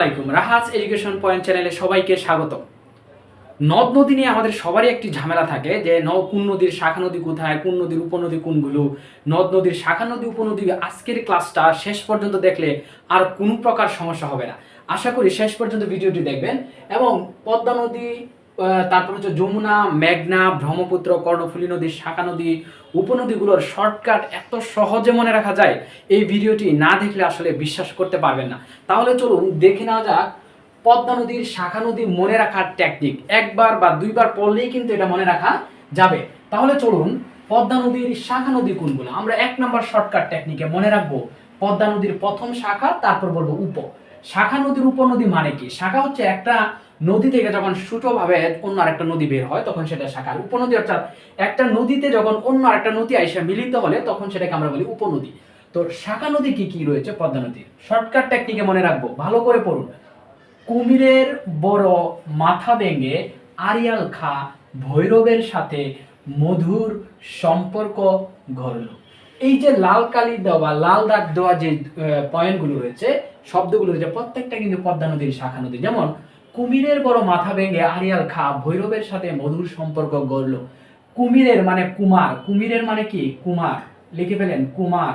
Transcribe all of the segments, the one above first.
আসসালামাইকুম রাহাজ education point চ্যানেলে সবাইকে স্বাগত নদ নদী নিয়ে আমাদের সবারই একটি ঝামেলা থাকে যে ন কোন নদীর শাখা নদী কোথায়, কোন নদীর উপনদী কোনগুলো, নদ নদীর শাখা নদী উপনদী আজকের ক্লাসটা শেষ পর্যন্ত দেখলে আর কোনো প্রকার সমস্যা হবে না। আশা করি শেষ পর্যন্ত ভিডিওটি দেখবেন এবং পদ্মা নদী তারপর হচ্ছে যমুনা, মেঘনা, ব্রহ্মপুত্র, কর্ণফুলী নদীর শাখা নদী, উপনদীগুলোর শর্টকাট এত সহজে মনে রাখা যায়, এই ভিডিওটি না দেখলে আসলে বিশ্বাস করতে পারবেন না। তাহলে চলুন দেখে নেওয়া যাক পদ্মা নদীর, শাখা নদী মনে রাখার টেকনিক একবার বা দুইবার পড়লেই কিন্তু এটা মনে রাখা যাবে। তাহলে চলুন, পদ্মা নদীর, শাখা নদী কোনগুলো? আমরা এক নম্বর শর্টকাট টেকনিকে মনে রাখব। পদ্মা নদীর প্রথম শাখা, তারপর বলব উপ। শাখা নদীর উপনদী মানে কি? শাখা হচ্ছে একটা নদী থেকে যখন সুটোভাবে অন্য আরেকটা নদী বের হয়, তখন সেটা শাখা উপনদী, অর্থাৎ একটা নদীতে যখন অন্য আরেকটা নদী আইসা মিলিত হলে, তখন সেটাকে আমরা বলি উপনদী। তো শাখা নদী কি কি রয়েছে? পদ্মা নদীর শর্টকাট টেকনিকে মনে রাখব। ভালো করে পড়ুন। কুমিরের বড় মাথা ভেঙে আরিয়াল খা ভৈরবের সাথে মধুর সম্পর্ক গড়ল। এই যে লাল কালি দেওয়া, লাল দাগ দেওয়া যে পয়েন্টগুলো রয়েছে, শব্দগুলো রয়েছে, প্রত্যেকটা কিন্তু পদ্মা নদীর শাখা নদী। যেমন কুমিরের বড় মাথা ভেঙে আরিয়াল খা ভৈরবের সাথে মধুর সম্পর্ক গড়ল। কুমিরের মানে কুমার, কুমিরের মানে কি? কুমার। লিখে ফেলেন, কুমার।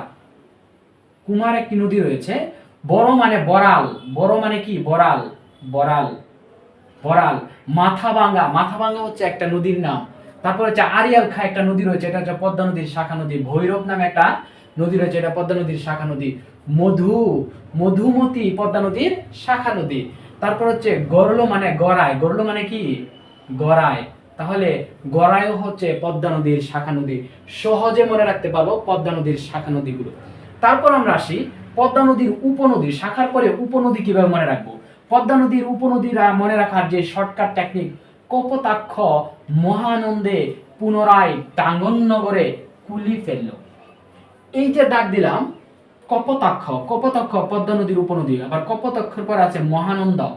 কুমার একটি নদী রয়েছে। বড় মানে বরাল বড় মানে কি? বরাল বরাল বরাল মাথাভাঙ্গা। মাথাভাঙ্গা হচ্ছে একটা নদীর নাম। তারপর হচ্ছে আরিয়াল খা একটা নদী রয়েছে। এটা হচ্ছে পদ্মা নদীর শাখা নদী। ভৈরব নামে একটা নদী রয়েছে। এটা পদ্মা নদীর শাখা নদী। মধু। মধুমতি পদ্মা নদীর শাখা নদী। তারপর হচ্ছে গরল মানে গড়ায়। গরল মানে কি? গড়াই তাহলে গড়াইও হচ্ছে পদ্মা নদীর শাখা নদী। সহজে মনে রাখতে পারব পদ্মা নদীর শাখা নদীগুলো। তারপর আমরা আসি পদ্মা নদীর উপনদী। শাখার পরে উপনদী কীভাবে মনে রাখব? পদ্মা নদীর উপনদীরা মনে রাখার যে শর্টকাট টেকনিক কপোতাক্ষ মহানন্দে পুনরায় টাঙ্গননগরে কুলি ফেলল। এই যে ডাক দিলাম কপোতাক্ষ কপোতাক্ষ পদ্মা নদীর উপনদী। আবার কপোতাক্ষর পর আছে মহানন্দা।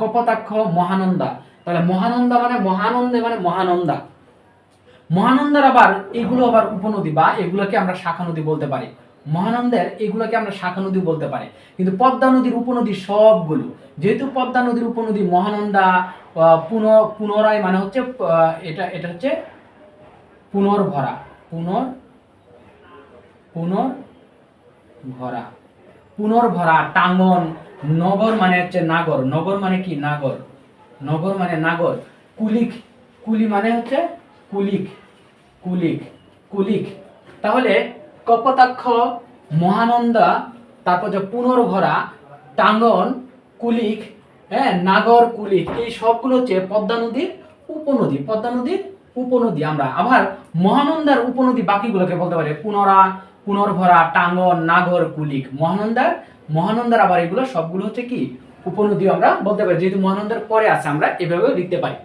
কপোতাক্ষ, মহানন্দা। তাহলে মহানন্দা মানে মহানন্দে মানে মহানন্দা। মহানন্দার আবার এগুলো আবার উপনদী বা এগুলোকে আমরা শাখা নদী বলতে পারি। মহানন্দের এগুলোকে আমরা শাখা নদী বলতে পারি। কিন্তু পদ্মা নদীর উপনদী সবগুলো। যেহেতু পদ্মা নদীর উপনদী মহানন্দা পুন, পুনরায় মানে হচ্ছে এটা এটা হচ্ছে পুনর্ভরা। পুনর পুনর ভরা। পুনর্ভরা টাঙ্গন নগর মানে হচ্ছে নাগর নগর মানে কি? নাগর নগর মানে নাগর কুলিক, কুলি মানে হচ্ছে কুলিক কুলিক কুলিক। তাহলে কপতাক্ষ, মহানন্দা, তারপর যে পুনর্ভরা টাঙ্গন, কুলিক হ্যাঁ নাগর, কুলিক, এই সবগুলো হচ্ছে পদ্মা নদীর উপনদী। পদ্মা নদীর উপনদী আমরা। আবার মহানন্দার উপনদী বাকিগুলোকে বলতে পারি। পুনরা পুনর্ভরা, টাঙ্গন, নাগর, কুলিক, মহানন্দার মহানন্দার আবার এগুলো সবগুলো হচ্ছে কি? উপনদী আমরা বলতে পারি, যেহেতু মহানন্দার পরে আছে, আমরা এভাবেও লিখতে পারি।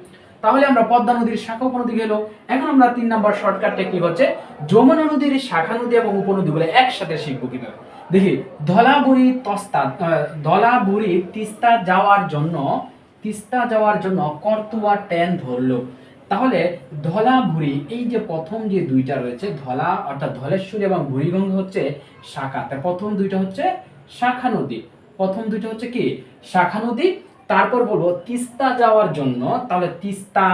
তাহলে আমরা পদ্মা নদীর শাখা উপনদী গেল। এখন আমরা তিন নম্বর শর্টকাট টেকনিক হচ্ছে? যমুনা নদীর শাখা নদী এবং উপনদীগুলো একসাথে শিখব কীভাবে? দেখি, ধলাবুড়ি তস্তা ধলাবুড়ি তিস্তা যাওয়ার জন্য, তিস্তা যাওয়ার জন্য কর্তুয়া ট্যান ধরলো। তাহলে ধলা ভুড়ি এই যে প্রথম যে দুইটা রয়েছে, ধলা অর্থাৎ ধলেশ্বরী এবং ভুড়িগঙ্গা হচ্ছে শাখা। তার প্রথম দুইটা হচ্ছে শাখা নদী। প্রথম দুইটা হচ্ছে কি? শাখা নদী। তারপর বলব তিস্তা যাওয়ার জন্য, তাহলে তিস্তা,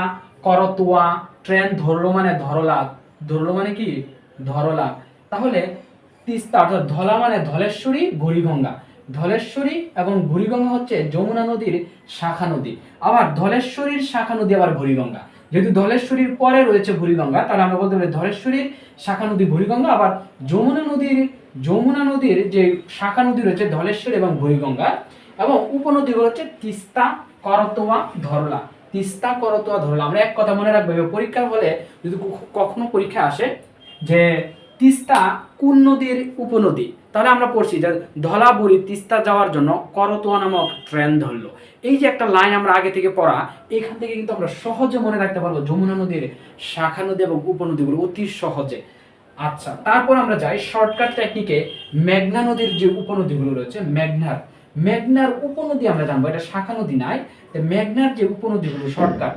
করতোয়া, ট্রেন ধরলো মানে ধরলা ধরলো মানে কি? ধরলা তাহলে তিস্তা অর্থাৎ ধলা মানে ধলেশ্বরী বুড়িগঙ্গা ধলেশ্বরী এবং বুড়িগঙ্গা হচ্ছে যমুনা নদীর শাখা নদী। আবার ধলেশ্বরীর শাখা নদী, আবার বুড়িগঙ্গা যেহেতু ধলেশ্বরীর পরে রয়েছে বুড়িগঙ্গা, তাহলে আমরা বলতে পারি ধলেশ্বরীর শাখা নদী বুড়িগঙ্গা, আবার যমুনা নদীর যমুনা নদীর যে শাখা নদী রয়েছে ধলেশ্বরী এবং বুড়িগঙ্গা, এবং উপনদীগুলো হচ্ছে তিস্তা, করতোয়া, ধরলা। তিস্তা, করতোয়া, ধরলা। আমরা এক কথা মনে রাখব, এবার পরীক্ষা হলে যদি কখ- কখনো পরীক্ষা আসে যে তিস্তা কোন নদীর উপনদী? তাহলে আমরা পড়ছি যে ধলাবুড়ি তিস্তা যাওয়ার জন্য করতোয়া নামক ট্রেন ধরলো। এই যে একটা লাইন আমরা আগে থেকে পড়া, এখান থেকে কিন্তু আমরা সহজে মনে রাখতে পারব যমুনা নদীর শাখা নদী এবং উপনদীগুলো অতি সহজে। আচ্ছা তারপর আমরা যাই শর্টকাট টেকনিকে মেঘনা নদীর যে উপনদীগুলো রয়েছে, মেঘনার। মেঘনার উপনদী আমরা জানব, এটা শাখা নদী নাই মেঘনার যে উপনদীগুলো শর্টকাট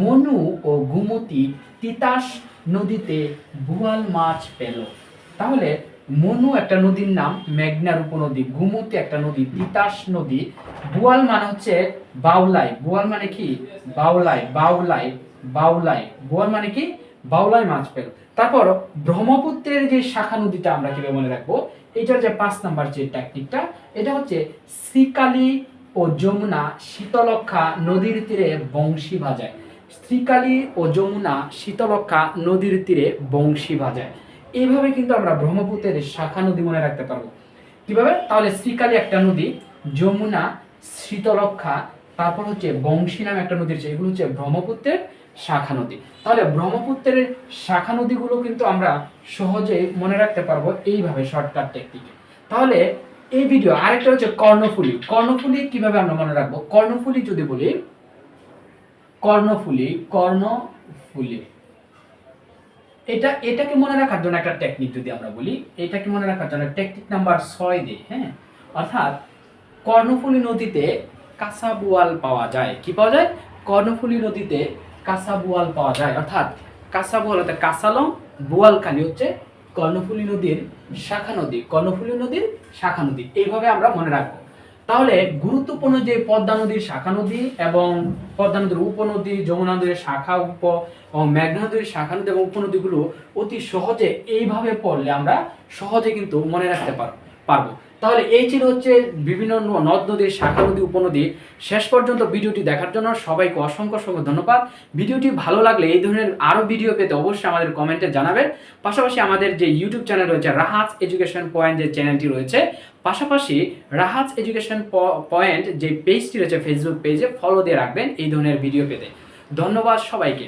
মনু ও গুমতি তিতাস নদীতে বুয়াল মাছ পেল। তাহলে মনু একটা নদীর নাম মেঘনার উপনদী গুমতি একটা নদী, তিতাস নদী। বুয়াল মানে হচ্ছে বাউলাই। বুয়াল মানে কি? বাউলাই বাউলাই বাউলাই। বুয়াল মানে কি? বাউলাই মাছ পেল। তারপর ব্রহ্মপুত্রের যে শাখা নদীটা আমরা কীভাবে মনে রাখব? এটার যে পাঁচ নাম্বার যে টেকনিকটা এটা হচ্ছে শ্রীকালী ও যমুনা শীতলক্ষা নদীর তীরে বংশী বাজায় শ্রীকালী ও যমুনা শীতলক্ষা নদীর তীরে বংশী বাজায় এইভাবে কিন্তু আমরা ব্রহ্মপুত্রের শাখা নদী মনে রাখতে পারব। কীভাবে? তাহলে শ্রীকালী একটা নদী, যমুনা শীতলক্ষা তারপর হচ্ছে বংশী নামে একটা নদী এগুলো হচ্ছে ব্রহ্মপুত্রের শাখা নদী। তাহলে ব্রহ্মপুত্রের শাখা নদীগুলো কিন্তু আমরা সহজে মনে রাখতে পারব এইভাবে শর্টকাট টেকনিকে তাহলে এই ভিডিও আরেকটা হচ্ছে কর্ণফুলী। কর্ণফুলি কীভাবে আমরা মনে রাখব? কর্ণফুলী যদি বলি, কর্ণফুলী কর্ণফুলী। এটা, এটাকে মনে রাখার জন্য একটা টেকনিক যদি আমরা বলি, এটাকে মনে রাখার জন্য টেকনিক নাম্বার ছয় দিই হ্যাঁ? অর্থাৎ কর্ণফুলী নদীতে কাঁচা বোয়াল পাওয়া যায়। কি পাওয়া যায়? কর্ণফুলী নদীতে কাঁচা বোয়াল পাওয়া যায়। অর্থাৎ কাঁচা বোয়াল অর্থাৎ কাঁচালং বোয়ালখালি হচ্ছে কর্ণফুলী নদীর শাখা নদী। কর্ণফুলী নদীর শাখা নদী। এইভাবে আমরা মনে রাখব। তাহলে গুরুত্বপূর্ণ যে পদ্মা নদীর শাখা নদী এবং পদ্মা নদীর উপনদী, যমুনা নদীর শাখা উপ এবং মেঘনা নদীর শাখা নদী এবং উপনদীগুলো অতি সহজে এইভাবে পড়লে আমরা সহজে কিন্তু মনে রাখতে পারব। পারব। তাহলে এই ছিল হচ্ছে বিভিন্ন নদ নদীর শাখা নদী, উপনদী। শেষ পর্যন্ত ভিডিওটি দেখার জন্য সবাইকে অসংখ্য অসংখ্য ধন্যবাদ। ভিডিওটি ভালো লাগলে এই ধরনের আরও ভিডিও পেতে অবশ্যই আমাদের কমেন্টে জানাবেন। পাশাপাশি আমাদের যে ইউটিউব চ্যানেল রয়েছে রাহাজ এডুকেশন পয়েন্ট যে চ্যানেলটি রয়েছে, পাশাপাশি রাহাজ এডুকেশন পয়েন্ট যে পেজটি রয়েছে ফেসবুক পেজে ফলো দিয়ে রাখবেন এই ধরনের ভিডিও পেতে। ধন্যবাদ সবাইকে।